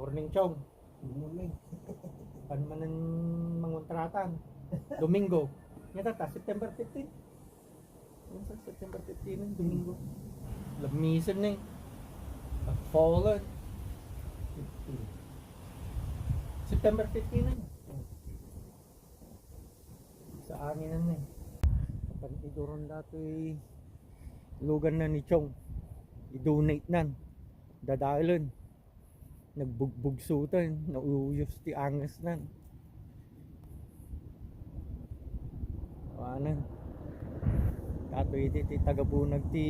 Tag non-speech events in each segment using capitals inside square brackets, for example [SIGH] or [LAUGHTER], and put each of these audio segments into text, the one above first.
Morning chong. Morning. Panmanan mangontratan. Domingo. Nyata ta, September 15. Ano sa September 15 ng Domingo? Lamisan na eh. Fallen. September 15 na eh. Sa angin na eh. Pantiduron dato eh. Lugan na ni Chong. I-donate nan. Dadalon. Nagbugbog sutan. Nauyos ti angas nan. Awanan. Dato iti ti tagabunag ti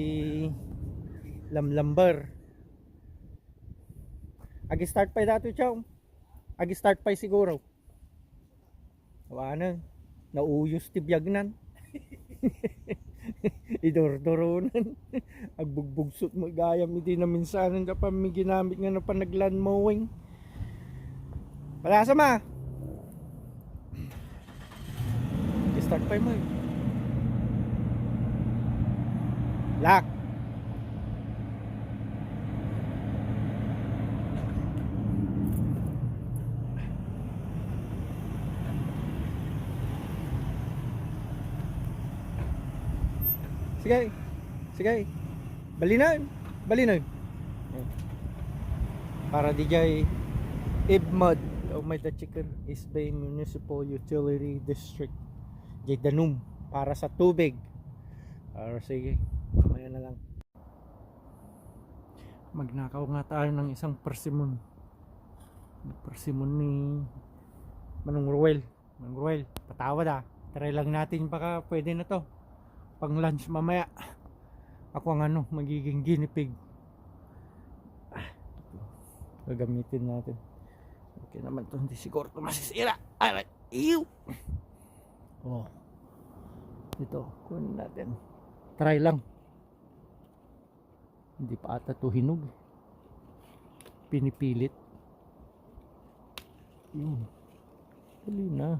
lamlambar. Agi start pa dato Chong. Agi start pa siguro. Awanan. Nauyos ti biyagnan. [LAUGHS] [LAUGHS] idordoronan agbugbog mo gayam hindi na minsanan ka pa may ginamit nga na panaglan mowing palasa ma. Start pa mo eh. lock Sige. Sige. Balinan. Balinan. Para di jay Ibmad o may the chicken is Bay Municipal Utility District. Jay Danum para sa tubig. Para sige. Mamaya na lang. Magnakaw nga tayo ng isang persimmon. Persimmon ni Manong Ruel. Manong Ruel, patawad ah. Try lang natin baka pwede na to pang lunch mamaya. Ako ang ano magiging guinea pig. Gagamitin natin. Okay naman to hindi siguro ito masisira. Alright ew! Oh. Ito kunin natin. Try lang. Hindi pa ata to hinog. Pinipilit. Yun. Dali na.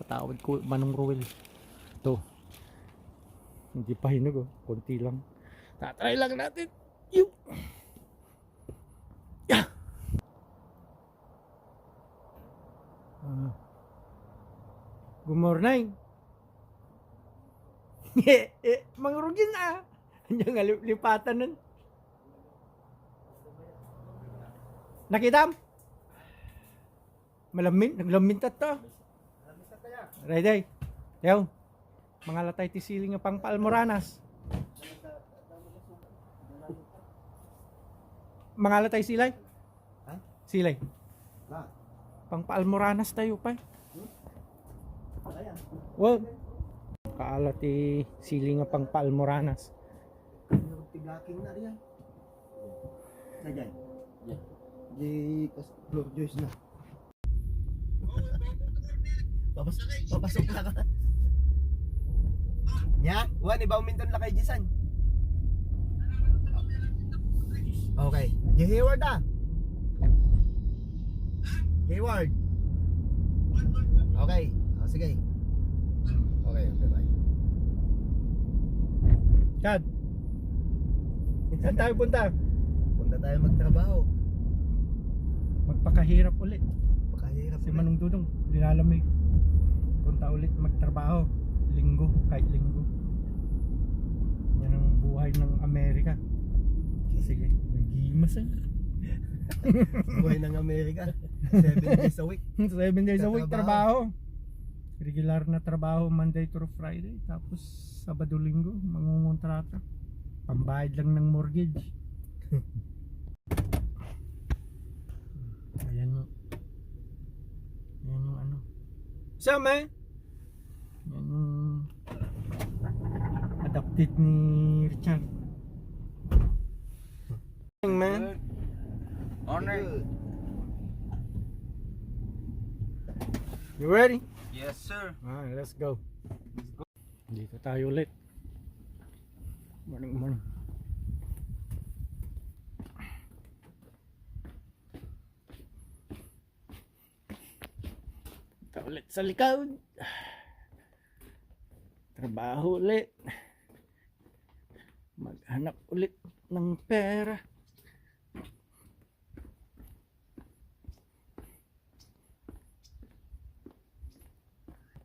Patawad ko manong Ruel ito. Hindi pa hinog oh. Konti lang. Tatry lang natin. Yung. Yeah. Ah. Good morning. [LAUGHS] mangrugin nga li- lipatan nun. Nakita? Malamin, naglamin to. Ready? Yaw. Mga latay ti siling nga pang palmoranas. Mga latay silay? Ha? Silay. Na. Pang palmoranas tayo pa. Wala yan. Wow. Kaala ti siling nga pang palmoranas. Yung tiglaking na riyan. Dyan. Yeah. Di kas floor juice na. Papas papasok na ka. Nya, wa ni ba uminton la kay Jisan? Okay. Di Hayward ah. Hayward. Okay. Oh, sige. Okay, okay, bye. Chad. Saan tayo punta? Punta tayo magtrabaho. Magpakahirap ulit. Pakahirap. Si Manong Dudong, nilalamig. Punta ulit magtrabaho. Linggo, kahit linggo. Yan ang buhay ng Amerika. Sige, nagimas eh. [LAUGHS] Buhay ng Amerika. Seven days a week. [LAUGHS] 7 days a week trabaho. Regular na trabaho Monday through Friday. Tapos Sabado Linggo, mangungontrata. Pambayad lang ng mortgage. [LAUGHS] Ayan mo. Ayan yung ano. Sama eh. Yan yung adapted ni Richard. Man. Honor. You ready? Yes, sir. Ah, let's go. Dito tayo ulit. Morning, morning. Ito ulit sa likod. [SIGHS] Trabaho ulit maghanap ulit ng pera.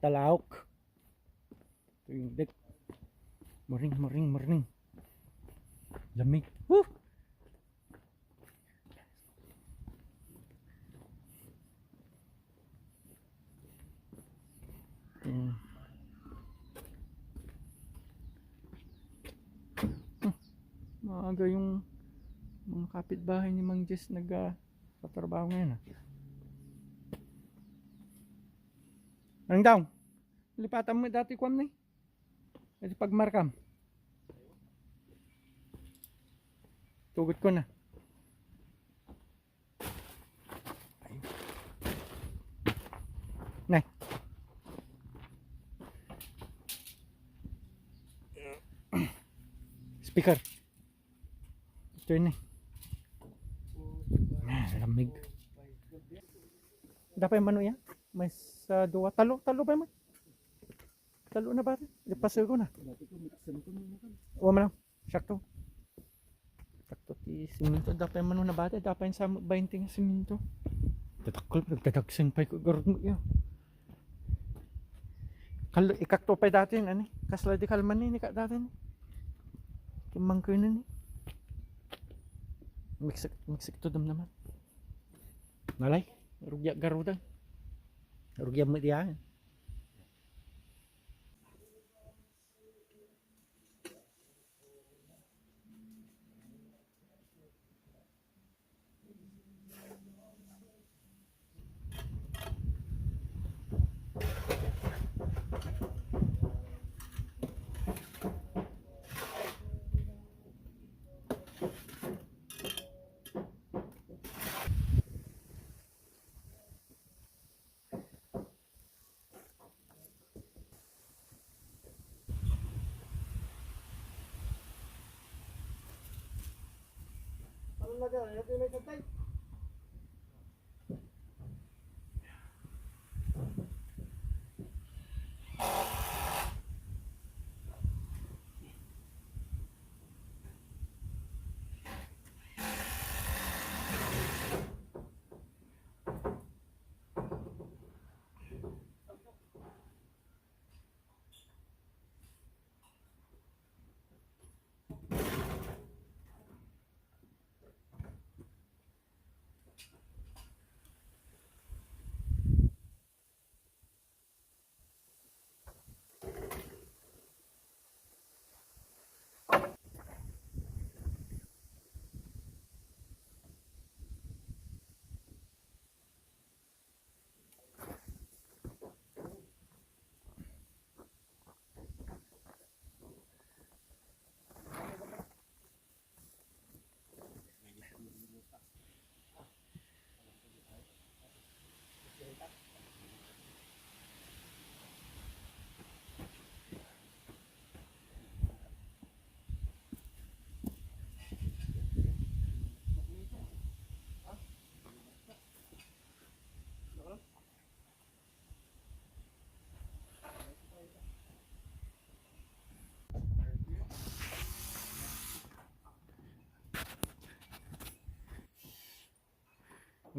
Talawk ito yung deck. Maring maring maring. Lamig. Woo! Mm. Maaga yung mga kapitbahay ni Mang Jess nag uh, ngayon ah. Anong daw? Lipatan mo dati kwam na eh. Kasi pagmarkam. Tugot ko na. Nay. Speaker. Yun eh. Ah, lamig. Dapat mano yan? May sa dua. Talo, talo pa man. Talo na ba? Ipasir ko na. Huwag mo lang. Sakto. Sakto ti siminto. Dapat mano na ba? Dapat sa 20 nga siminto. Tatakol. Nagtatagsin pa ko. Garot mo yun. Kal ikakto pa dati yun. Ano? Kasla di kalman ni. Ika dati. Kimang ko yun. Miksik, miksik to dam naman. Nalay. Rugya garuda. Rugya mo diyan. Ano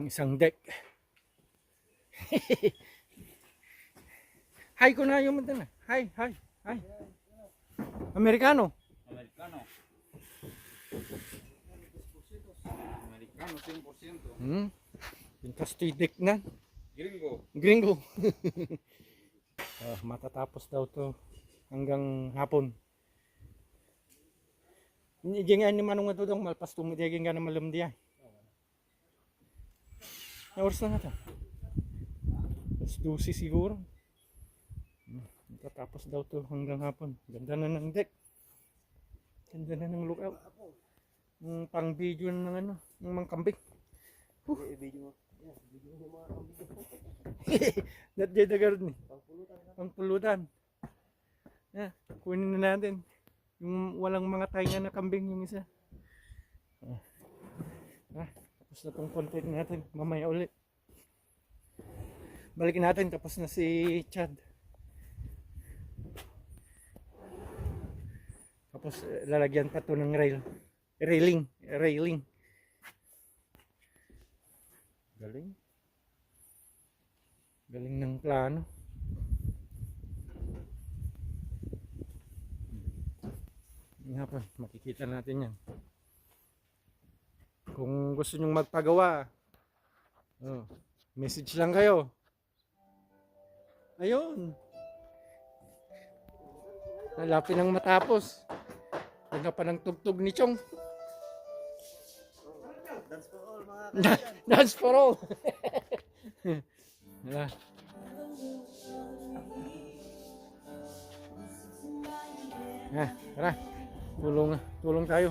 Yung isang deck. [LAUGHS] hi ko na yung mata na. Hi, hi, hi. Amerikano. Americano. Americano 100%. Hmm. Pintas to deck na. Gringo. Gringo. [LAUGHS] Ah, matatapos daw to hanggang hapon. Hindi nga ni manong nga dong malpas tumidagin nga na malam diya. Na oras na nga ta. Alas 12 siguro. Hmm, Matatapos daw to hanggang hapon. Ganda na ng deck. Ganda na ng lookout. Yung pang video na ng ano, ng mga kambing. Video mo. Yan, video mo. [LAUGHS] Not the Garden. Ang pulutan. Yeah, kunin na natin. Yung walang mga tainga na kambing yung isa. Ah. Ah, tapos na tong content natin. Mamaya ulit balikin natin. Tapos na si Chad. Tapos eh, lalagyan pa to ng rail. Railing. Railing. Galing. Galing ng plano. Nga pa makikita natin yan. Kung gusto nyong magpagawa, oh, message lang kayo. Ayun. Nalapit nang matapos. Hanggang pa ng tugtog ni Chong. [LAUGHS] Dance for all mga for all. Wala. [LAUGHS] Ah, tara. Tulong, tulong tayo.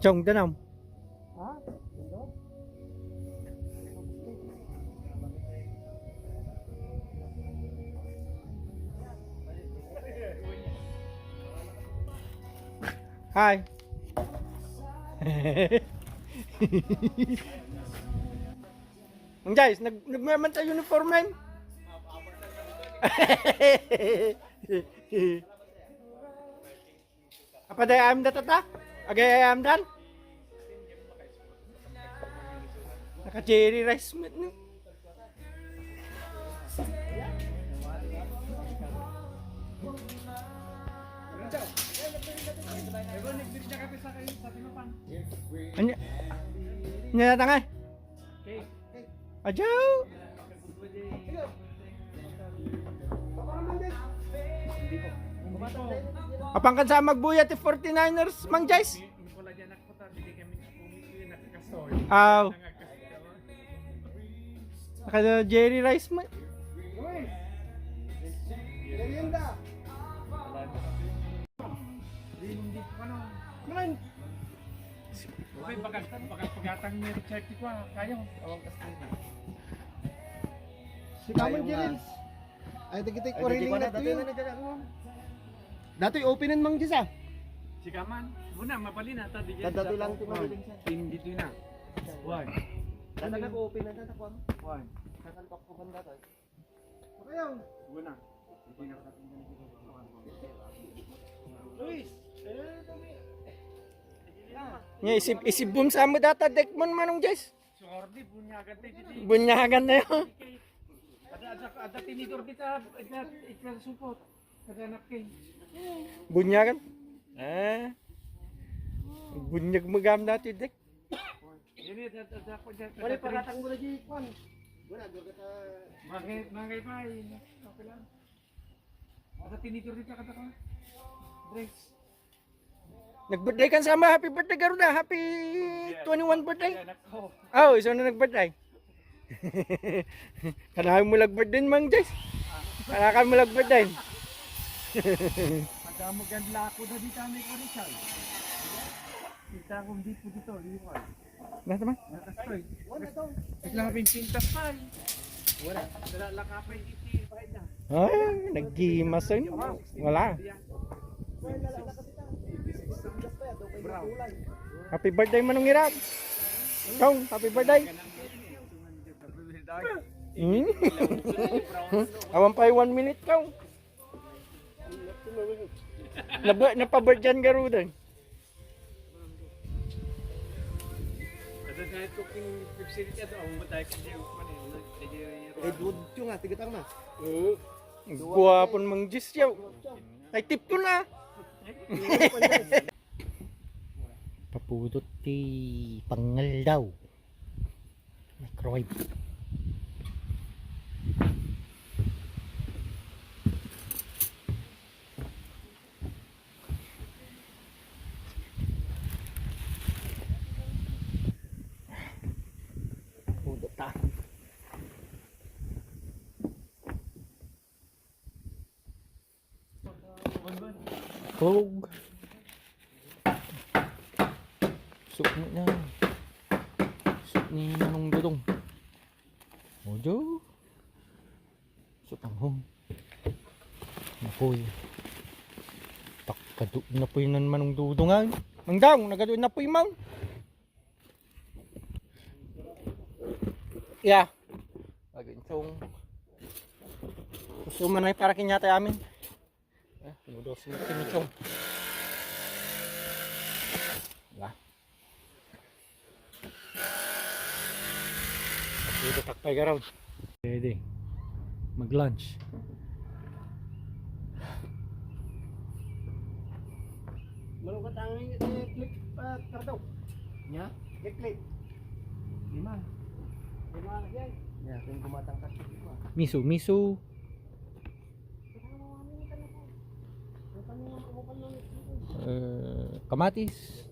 Chong, danam. Ha? Hi. Mang Jais, nag nagmaman tayo uniform man. [LAUGHS] Apa day am da Agay am dan? Naka cherry rice mit ni. Anya. Nya tangay. Ajaw. Apang kan sa magbuya ti 49ers, Mang Jais? Aw. Naka Jerry Rice man. Merienda. Man. Okay, bakal bakal pegatang ni Richard ko kayo. Awang kastin. Si Kamon Jirins. Ay, tigitik ko rin na dati Dati openan mang disa. Si Kaman, muna mapali na ta di. Dati lang ti mabiling siya. Team dito na. One. Dati na ko openan na takwan. One. Kakalpak ko banda to. Kayo. Una. Hindi na Luis. Nya isip isip bum sama data dekmon manong Jais. So ordi bunyagan dito. Bunyagan na yun. Ada ada ada tinidor kita ada iklan support. Kada anak kay. Bunyagan. Ah. Bunyag magam dati dek. Ini ako dyan. Wala pakatang mo na di kwan. Wala do ka Mangay mangay pa. Okay lang. Ada tinidor dito kada ka. Drinks. Nag-birthday kan sama. Happy birthday Garuda. Happy 21 birthday. Oh, isa na nag-birthday. [LAUGHS] Kanahan mo lag-birthday mang Jais. Kanahan mo lag-birthday. Madamo ganda ako na dito kami ko Richard. Kita akong dito dito, liwan. Nasa man? Nakastoy. Wala to. Ka pintas. Wala. Pa yung iti. Bakit na? Ay, nag-gimasan. Wala. Brown. Happy birthday manong hirap. Kong, happy birthday. Hmm? [LAUGHS] Awan pa yung one minute kong. Ang matay ka dyan. Edward yung nga tigatang na. Oo. Guwapon mang Jis yaw. Ay tip ko na. [LAUGHS] Papudot ti pangal daw. Microwave. Soup mo na. Soup ni Manong Dudong. Mojo. Soup ang hong. Napoy. Takado na po yun ng Manong Dudongan. Ang dang, nagado na po yung mang. Yeah. Agad itong gusto man ay para kinyata amin. Eh, pinudos mo kinichong. Wala. Dito takpay ka raw. Pwede. Mag-lunch. Malungkot ang click pa kardaw. Nya? Click click. Lima. Lima yan. Ya, kung kumatang ka. Miso, miso. Eh, kamatis.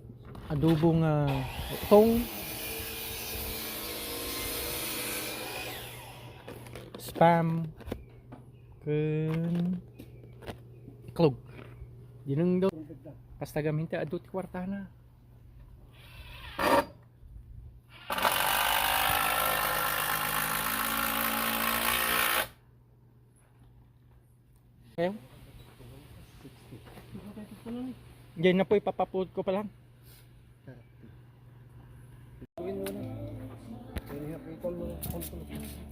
Adobong uh, tong. Spam. Kun. Iklog. Yun daw. Kasta gaminti adot kwarta na. Diyan na po ipapapod ko pa lang. Gawin mo na. Kaya nga pitol mo. Kontrol. Pwede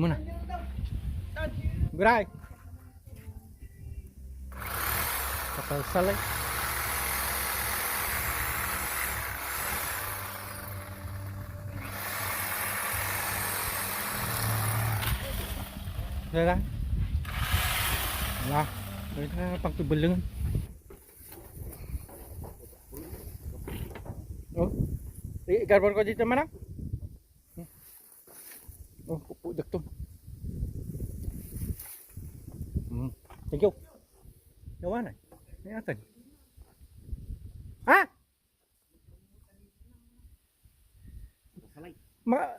mo na. Guray. Kapal salay. Wala. Wala. Wala pang tubulang. Oh. Eh, Garbon ko dito manang. Oh, pupo dak to. Hmm. Thank you. Yawa na. May atan. Ha? Ma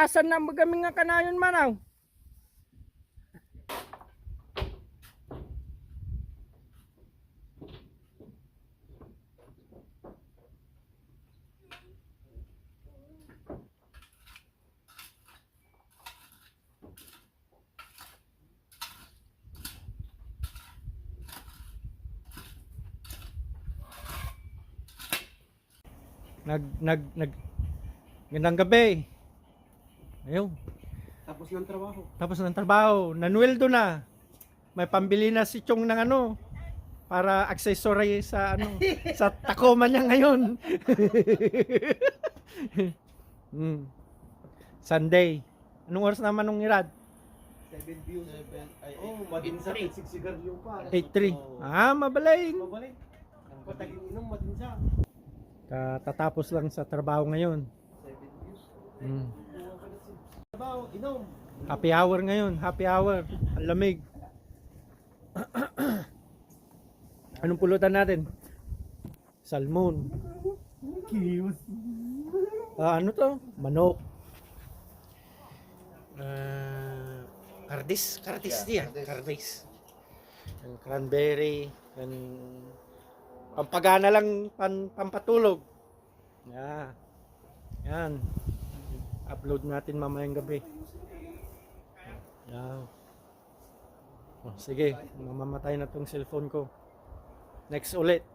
ab abrasan na magami nga kanayon manaw. Nag nag nag Gandang gabi. Ayun. Tapos ng trabaho. Tapos ng trabaho, nanweldo na. May pambili na si Chong ng ano para accessory sa ano [LAUGHS] sa Tacoma niya ngayon. [LAUGHS] mm. Sunday. Anong oras naman nung irad? 7 views. Ay, oh, madinsa. Siksigaryo pa. 8.3. Ah, mabalay. Mabalik. Patagin inom, madinsa. Katatapos lang sa trabaho ngayon. 7 views. Mm. Trabaho, inom. Happy hour ngayon, happy hour. Ang lamig. [CLEARS THROAT] Anong pulutan natin? Salmon. Ah, ano to? Manok. Ah, kardis, kardis Yeah, diya, kardis. kardis. And cranberry, and pampagana lang pan, pampatulog. Yeah. Yan. Upload natin mamayang gabi. Yeah. Oh, sige, mamamatay na tong cellphone ko. Next ulit.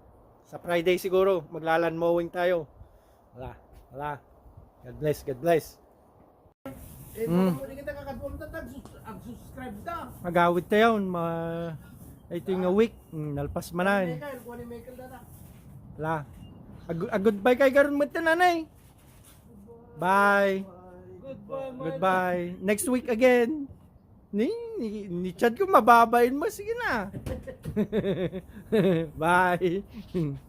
Sa Friday siguro, maglalan mowing tayo. Wala, wala. God bless, God bless. Eh, Mm. Magawid tayo, ma... Ito yung a week, mm, nalpas ni Michael data. Wala. Ag- ag- goodbye kay Garon mo nanay. Bye. Goodbye, my Goodbye. Next week again. Ni, ni, ni Chad ko mababain mo. Sige na. [LAUGHS] Bye. [LAUGHS]